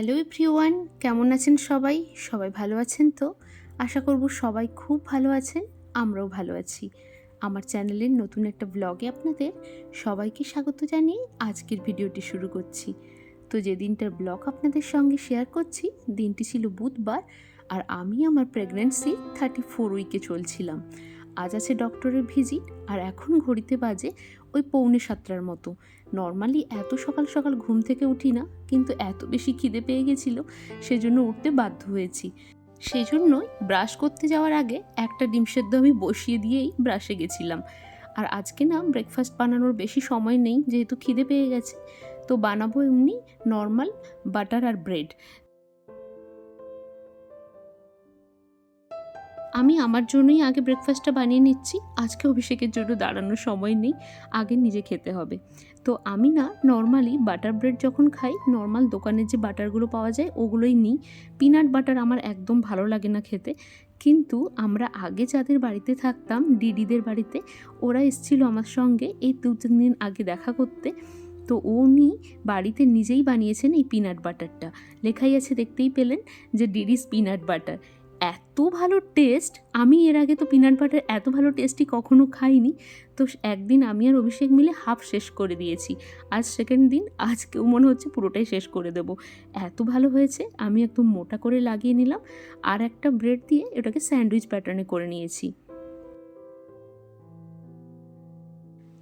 Hello everyone, কেমন আছেন সবাই? সবাই ভালো আছেন তো? আশা করব সবাই খুব ভালো আছেন, আমরাও ভালো আছি। আমার চ্যানেলের নতুন একটা ব্লগে আপনাদের সবাইকে স্বাগত জানিয়ে আজকের ভিডিওটি শুরু করছি। তো যে দিনটার ব্লগ আপনাদের সঙ্গে শেয়ার করছি, দিনটি ছিল বুধবার আর আমি আমার প্রেগনেন্সি থার্টি ফোর উইকে চলছিলাম। আজ আছে ডক্টরের ভিজিট আর এখন ঘড়িতে বাজে ওই পৌনে সাতটার মতো। নর্মালি এত সকাল সকাল ঘুম থেকে উঠি না, কিন্তু এত বেশি খিদে পেয়ে গেছিল, সেজন্য উঠতে বাধ্য হয়েছি। সেই জন্যই ব্রাশ করতে যাওয়ার আগে একটা ডিম সেদ্ধ আমি বসিয়ে দিয়েই ব্রাশে গেছিলাম। আর আজকে না ব্রেকফাস্ট বানানোর বেশি সময় নেই, যেহেতু খিদে পেয়ে গেছে, তো বানাবো এমনি নর্মাল বাটার আর ব্রেড আমি আমার জন্যই আগে ব্রেকফাস্টটা বানিয়ে নিচ্ছি। আজকে অভিষেকের জন্য দাঁড়ানোর সময় নেই। আগে নিজে খেতে হবে। তো আমি না নর্মালি বাটার ব্রেড যখন খাই নর্মাল দোকানের যে বাটারগুলো পাওয়া যায়, ওগুলোই নিই। পিনাট বাটার আমার একদম ভালো লাগে না খেতে। কিন্তু আমরা আগে যাদের বাড়িতে থাকতাম ডিডিদের বাড়িতে, ওরা এসেছিল আমার সঙ্গে এই দু তিন দিন আগে দেখা করতে। তো উনি বাড়িতে নিজেই বানিয়েছেন এই পিনাট বাটারটা লেখাই আছে দেখতেই পেলেন যে ডিডিস পিনাট বাটার এত ভালো টেস্ট আমি এর আগে তো পিনাট বাটার এত ভালো টেস্টই কখনো খাইনি। তো একদিন আমি আর অভিষেক মিলে হাফ শেষ করে দিয়েছি। আজ সেকেন্ড দিন, আজকেও মনে হচ্ছে পুরোটাই শেষ করে দেব। এত ভালো হয়েছে, আমি একদম মোটা করে লাগিয়ে নিলাম। আর একটা ব্রেড দিয়ে এটাকে স্যান্ডউইচ প্যাটার্নে করে নিয়েছি।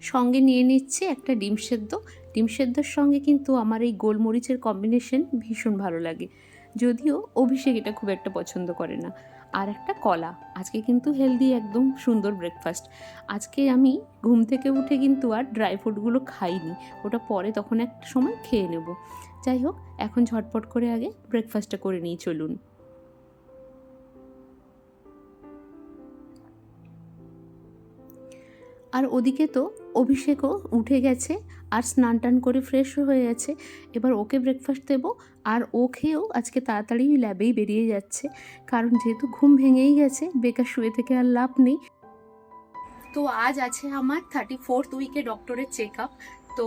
সঙ্গে নিয়ে নিচ্ছে একটা ডিম সেদ্ধ। ডিম সেদ্ধর সঙ্গে কিন্তু আমার এই গোলমরিচের কম্বিনেশন ভীষণ ভালো লাগে। যদিও অভিষেক এটা খুব একটা পছন্দ করে না। আর একটা কলা, আজকে কিন্তু হেলদি একদম সুন্দর ব্রেকফাস্ট আজকে আমি ঘুম থেকে উঠে কিন্তু আর ড্রাই ফ্রুটগুলো খাইনি, ওটা পরে তখন একটা সময় খেয়ে নেব। যাই হোক, এখন ঝটপট করে আগে ব্রেকফাস্টটা করে নিয়ে চলুন। আর ওদিকে তো অভিষেকও উঠে গেছে আর স্নান টান করে ফ্রেশ হয়ে গেছে। এবার ওকে ব্রেকফাস্ট দেব আর ও খেয়েও আজকে তাড়াতাড়ি ল্যাবেই বেরিয়ে যাচ্ছে। কারণ যেহেতু ঘুম ভেঙেই গেছে, বেকার শুয়ে থেকে আর লাভ নেই। তো আজ আছে আমার থার্টি ফোর্থ উইকে ডক্টরের চেক আপ তো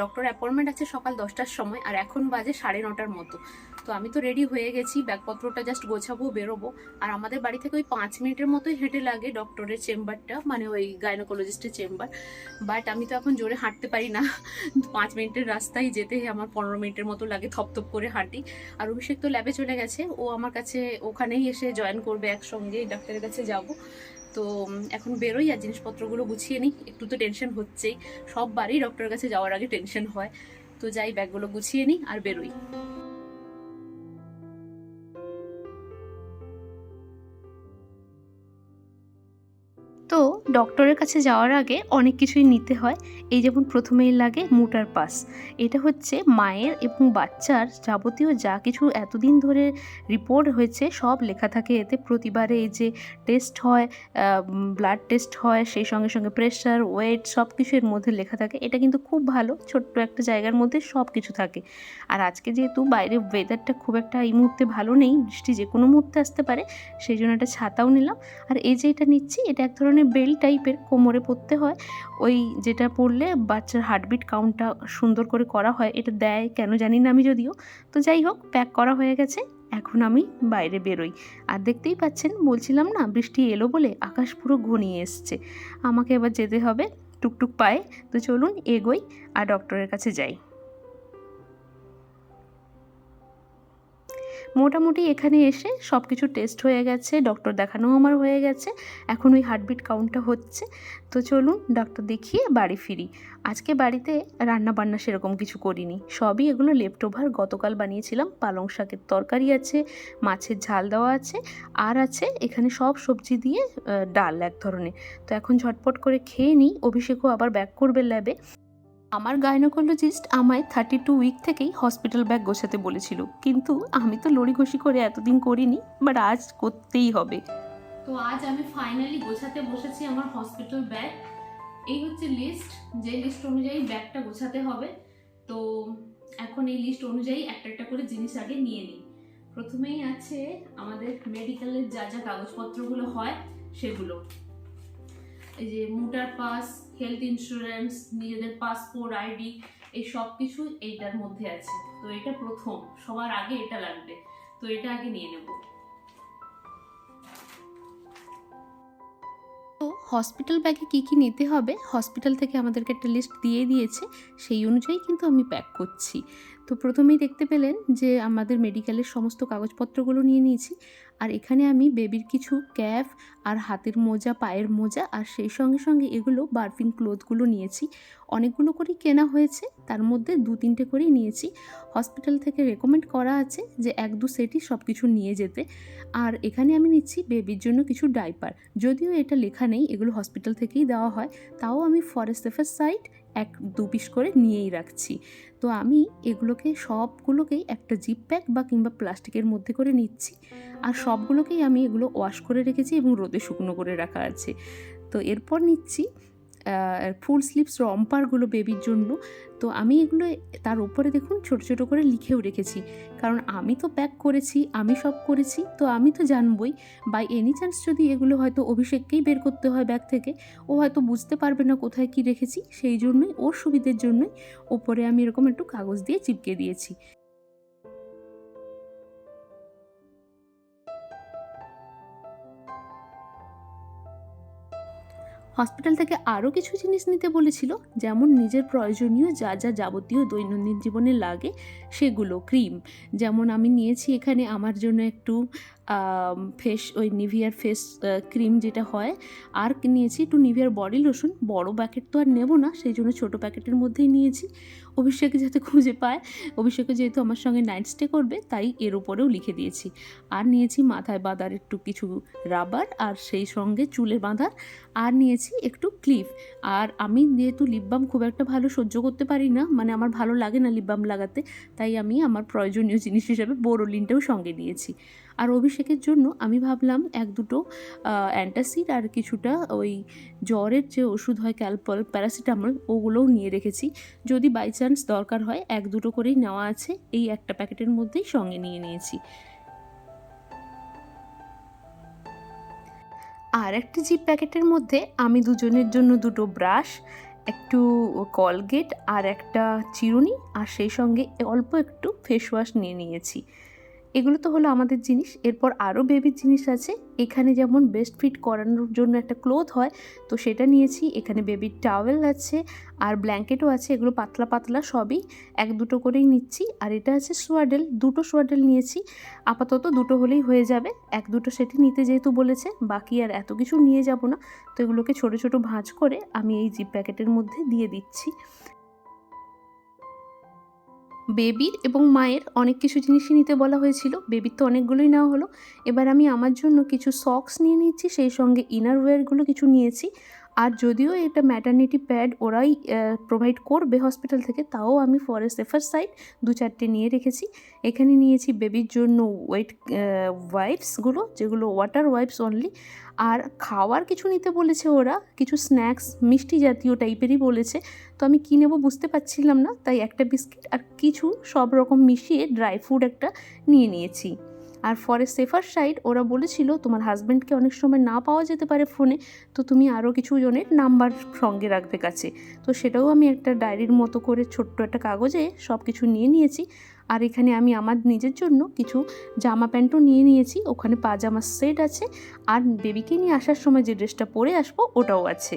ডক্টর অ্যাপয়েন্টমেন্ট আছে সকাল দশটার সময়, আর এখন বাজে সাড়ে নটার মতো। তো আমি তো রেডি হয়ে গেছি, ব্যাগপত্রটা জাস্ট গোছাবো, বেরোবো। আর আমাদের বাড়ি থেকে ওই পাঁচ মিনিটের মতোই হেঁটে লাগে ডক্টরের চেম্বারটা মানে ওই গাইনোকোলজিস্টের চেম্বার বাট আমি তো এখন জোরে হাঁটতে পারি না। পাঁচ মিনিটের রাস্তায় যেতে আমার পনেরো মিনিটের মতো লাগে থপথপ করে হাঁটি। আর অভিষেক তো ল্যাবে চলে গেছে। ও আমার কাছে ওখানেই এসে জয়েন করবে একসঙ্গে ডাক্তারের কাছে যাব। তো এখন বেরোই আর জিনিসপত্রগুলো গুছিয়ে নিই। একটু তো টেনশন হচ্ছেই। সব বাড়ি ডক্টরের কাছে যাওয়ার আগে টেনশন হয়। তো যাই ব্যাগগুলো গুছিয়ে নিই আর বেরোই। ডক্টরের কাছে যাওয়ার আগে অনেক কিছুই নিতে হয়। এই যেমন প্রথমেই লাগে মোটার পাস। এটা হচ্ছে মায়ের এবং বাচ্চার যাবতীয় যা কিছু এতদিন ধরে রিপোর্ট হয়েছে, সব লেখা থাকে। এতে প্রতিবারে এই যে টেস্ট হয় ব্লাড টেস্ট হয়, সেই সঙ্গে সঙ্গে প্রেশার ওয়েট সব কিছু এর মধ্যে লেখা থাকে। এটা কিন্তু খুব ভালো, ছোট্ট একটা জায়গার মধ্যে সব কিছু থাকে। আর আজকে যেহেতু বাইরে ওয়েদারটা খুব একটা এই মুহূর্তে ভালো নেই, বৃষ্টি যে কোনো মুহূর্তে আসতে পারে, সেই জন্য একটা ছাতাও নিলাম। আর এই যে এটা নিচ্ছি, এটা এক ধরনের বেল্ট টাইপের কোমরে পরতে হয়। ওই যেটা পরলে বাচ্চার হার্টবিট কাউন্টটা সুন্দর করে করা হয়, এটা দেয় কেন জানি না আমি যদিও। তো যাই হোক প্যাক করা হয়ে গেছে, এখন আমি বাইরে বেরোই। আর দেখতেই পাচ্ছেন, বলছিলাম না, বৃষ্টি এলো বলে আকাশ পুরো ঘনিয়ে এসছে। আমাকে এবার যেতে হবে টুকটুক পায়ে। তো চলুন, এগোই আর ডক্টরের কাছে যাই। মোটামুটি এখানে এসে সব কিছু টেস্ট হয়ে গেছে ডক্টর দেখানোও আমার হয়ে গেছে, এখন ওই হার্টবিট কাউন্টটা হচ্ছে। তো চলুন ডক্টর দেখিয়ে বাড়ি ফিরি। আজকে বাড়িতে রান্না বান্না সেরকম কিছু করিনি। সবই এগুলো লেফট ওভার গতকাল বানিয়েছিলাম, পালং শাকের তরকারি আছে, মাছের ঝাল দেওয়া আছে, আর আছে এখানে সব সবজি দিয়ে ডাল এক ধরনের। তো এখন ঝটপট করে খেয়ে নিই, অভিষেকও আবার ব্যাক করবে ল্যাবে আমার গাইনোকোলজিস্ট আমায় থার্টি টু উইক থেকেই হসপিটাল ব্যাগ গোছাতে বলেছিল। কিন্তু আমি তো লড়ি ঘষি করে এতদিন করিনি বাট আজ করতেই হবে। তো আজ আমি ফাইনালি গোছাতে বসেছি আমার হসপিটাল ব্যাগ এই হচ্ছে লিস্ট যে লিস্ট অনুযায়ী ব্যাগটা গোছাতে হবে। তো এখন এই লিস্ট অনুযায়ী একটা একটা করে জিনিস আগে নিয়ে নিই। প্রথমেই আছে আমাদের মেডিকেলের যা যা কাগজপত্রগুলো হয়, সেগুলো। এই যে মোটার পাস হেলথ ইন্স্যুরেন্স নিজেদের পাসপোর্ট আইডি এই সব কিছু এইটার মধ্যে আছে। তো এটা প্রথম, সবার আগে এটা লাগবে। তো এটা আগে নিয়ে নেব। হসপিটাল ব্যাগে কী কী নিতে হবে? হসপিটাল থেকে আমাদেরকে একটা লিস্ট দিয়ে দিয়েছে। সেই অনুযায়ী কিন্তু আমি প্যাক করছি। তো প্রথমেই দেখতে পেলেন যে আমাদের মেডিকেলের সমস্ত কাগজপত্রগুলো নিয়ে নিয়েছি। আর এখানে আমি বেবির কিছু ক্যাপ আর হাতের মোজা, পায়ের মোজা আর সেই সঙ্গে সঙ্গে এগুলো বার্ফিং ক্লোথগুলো নিয়েছি। অনেকগুলো করেই কেনা হয়েছে, তার মধ্যে দু তিনটে করেই নিয়েছি। হসপিটাল থেকে রেকমেন্ড করা আছে যে এক দু সেটই সব কিছু নিয়ে যেতে। আর এখানে আমি নিচ্ছি বেবির জন্য কিছু ডাইপার যদিও এটা লেখা নেই, এগুলো হসপিটাল থেকেই দেওয়া হয়। তাও আমি ফরেস্ট সাইড এক দু পিস করে নিয়েই রাখছি। তো আমি এগুলোকে সবগুলোকেই একটা জিপ প্যাক বা কিংবা প্লাস্টিকের মধ্যে করে নিচ্ছি। আর সবগুলোকেই আমি এগুলো ওয়াশ করে রেখেছি এবং রোদে শুকনো করে রাখা আছে। তো এরপর নিচ্ছি ফুল স্লিভস রম্পারগুলো বেবির জন্য। তো আমি এগুলো তার উপরে দেখুন ছোট ছোট করে লিখেও রেখেছি। কারণ আমি তো প্যাক করেছি, আমি সব করেছি, তো আমি তো জানবই। বাই এনি চান্স যদি এগুলো হয়তো অভিষেককেই বের করতে হয় ব্যাগ থেকে, ও হয়তো বুঝতে পারবে না কোথায় কি রেখেছি, সেই জন্যই, ওর সুবিধের জন্যই ওপরে আমি এরকম একটু কাগজ দিয়ে চিপকে দিয়েছি। হসপিটাল থেকে আরও কিছু জিনিস নিতে বলেছিল, যেমন নিজের প্রয়োজনীয় যা যা যাবতীয় দৈনন্দিন জীবনে লাগে সেগুলো, ক্রিম। যেমন আমি নিয়েছি এখানে আমার জন্য একটু ফেস, ওই নিভিয়ার ফেস ক্রিম যেটা হয়, আর নিয়েছি একটু নিভিয়ার বডি, লোশন। বড় প্যাকেট তো আর নেব না, সেই জন্য ছোটো প্যাকেটের মধ্যেই নিয়েছি। অভিষেকে যাতে খুঁজে পায়। অভিষেকে যেহেতু আমার সঙ্গে নাইট স্টে করবে, তাই এর উপরেও লিখে দিয়েছি। আর নিয়েছি মাথায় বাঁধার একটু কিছু রাবার আর সেই সঙ্গে চুলে বাঁধার। আর নিয়েছি একটু ক্লিপ আর আমি যেহেতু লিপ বাম খুব একটা ভালো সহ্য করতে পারি না মানে আমার ভালো লাগে না লিপ বাম লাগাতে, তাই আমি আমার প্রয়োজনীয় জিনিস হিসাবে বোরোলিনটাও সঙ্গে নিয়েছি। আর অভিষেকের জন্য আমি ভাবলাম এক দুটো অ্যান্টাসিড আর কিছুটা ওই জ্বরের যে ওষুধ হয় ক্যালপল, প্যারাসিটামল, ওগুলোও নিয়ে রেখেছি। যদি বাই চান্স দরকার হয়, এক দুটো করেই নেওয়া আছে। এই একটা প্যাকেটের মধ্যেই সঙ্গে নিয়ে নিয়েছি। আর একটা জিপ প্যাকেটের মধ্যে আমি দুজনের জন্য দুটো ব্রাশ, একটু কলগেট আর একটা চিরুনি, আর সেই সঙ্গে অল্প একটু ফেস ওয়াশ নিয়ে নিয়েছি। এগুলো তো হলো আমাদের জিনিস। এরপর আরও বেবির জিনিস আছে। এখানে যেমন বেস্ট ফিট করানোর জন্য একটা ক্লোথ হয়, তো সেটা নিয়েছি। এখানে বেবির টাওয়েল আছে, আর ব্ল্যাঙ্কেটও আছে। এগুলো পাতলা পাতলা সবই। এক দুটো করেই নিচ্ছি। আর এটা আছে সোয়াডেল। দুটো সোয়াডেল নিয়েছি। আপাতত দুটো হলেই হয়ে যাবে। এক দুটো সেটি নিতে যেহেতু বলেছে, বাকি আর এত কিছু নিয়ে যাব না। তো এগুলোকে ছোট ছোট ভাঁজ করে আমি এই জিপ প্যাকেটের মধ্যে দিয়ে দিচ্ছি। বেবির এবং মায়ের অনেক কিছু জিনিসই নিতে বলা হয়েছিল। বেবির তো অনেকগুলোই নেওয়া হলো। এবার আমি আমার জন্য কিছু সক্স নিয়ে নিচ্ছি, সেই সঙ্গে ইনারওয়্যারগুলো কিছু নিয়েছি। আর যদিও এটা ম্যাটার্নিটি প্যাড ওরাই প্রোভাইড করবে হসপিটাল থেকে, তাও আমি ফর এ সেফার সাইড দু চারটে নিয়ে রেখেছি। এখানে নিয়েছি বেবির জন্য ওয়েট ওয়াইপসগুলো যেগুলো ওয়াটার ওয়াইপস অনলি আর খাওয়ার কিছু নিতে বলেছে ওরা, কিছু স্ন্যাক্স মিষ্টি জাতীয় টাইপেরই বলেছে। তো আমি কী নেব বুঝতে পারছিলাম না, তাই একটা বিস্কিট আর কিছু সব রকম মিশিয়ে ড্রাই ফ্রুট একটা নিয়ে নিয়েছি। আর ফরে সেফার সাইড ওরা বলেছিল তোমার হাজব্যান্ডকে অনেক সময় না পাওয়া যেতে পারে ফোনে তো তুমি আরও কিছু জনের নাম্বার সঙ্গে রাখবে কাছে। তো সেটাও আমি একটা ডায়েরির মতো করে ছোট্ট একটা কাগজে সব কিছু নিয়ে নিয়েছি। আর এখানে আমি আমার নিজের জন্য কিছু জামা প্যান্টও নিয়ে নিয়েছি, ওখানে পাজামা সেট আছে, আর বেবিকে নিয়ে আসার সময় যে ড্রেসটা পরে আসব, ওটাও আছে।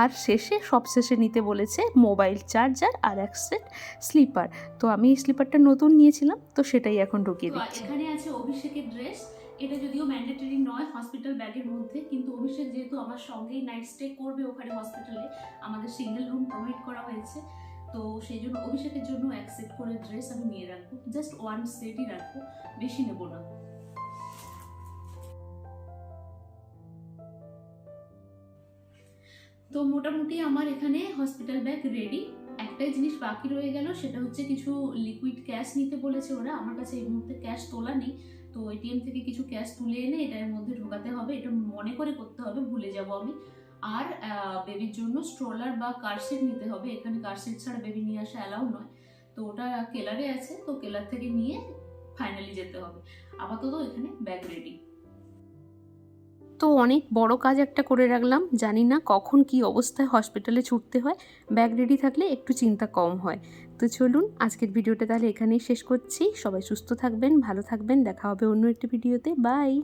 আর শেষে সব শেষে নিতে বলেছে মোবাইল চার্জার আর এক সেট স্লিপার। তো আমি এই স্লিপারটা নতুন নিয়েছিলাম তো সেটাই এখন ঢুকিয়ে দিচ্ছি। এখানে আছে অভিষেকের ড্রেস। এটা যদিও ম্যান্ডেটরি নয় হসপিটাল ব্যাগের মধ্যে কিন্তু অভিষেক যেহেতু আমার সঙ্গেই নাইট স্টে করবে ওখানে হসপিটালে আমাদের সিঙ্গেল রুম প্রোভাইড করা হয়েছে। তো সেই জন্য অভিষেকের জন্য এক সেট করে ড্রেস আমি নিয়ে রাখব। জাস্ট ওয়ান সেটই রাখব বেশি নেব না। তো মোটামুটি আমার এখানে হসপিটাল ব্যাগ রেডি একটাই জিনিস বাকি রয়ে গেল, সেটা হচ্ছে কিছু লিকুইড ক্যাশ নিতে বলেছে ওরা। আমার কাছে এই মুহূর্তে ক্যাশ তোলা নেই। তো এটিএম থেকে কিছু ক্যাশ তুলে এনে এটার মধ্যে ঢোকাতে হবে। এটা মনে করে করতে হবে, ভুলে যাব আমি। আর বেবির জন্য স্ট্রলার বা কারশিট নিতে হবে। এখানে কারশিট ছাড়া বেবি নিয়ে আসা অ্যালাউ নয়। তো ওটা কেলারে আছে। তো কেলার থেকে নিয়ে ফাইনালি যেতে হবে। আপাতত এখানে ব্যাগ রেডি তো অনেক বড় কাজ একটা করে রাখলাম। জানি না কখন কি অবস্থায় হসপিটালে ছুটতে হয়। ব্যাগ রেডি থাকলে একটু চিন্তা কম হয়। তো চলুন আজকের ভিডিওটা তাহলে এখানেই শেষ করছি। সবাই সুস্থ থাকবেন, ভালো থাকবেন। দেখা হবে অন্য একটি ভিডিওতে। বাই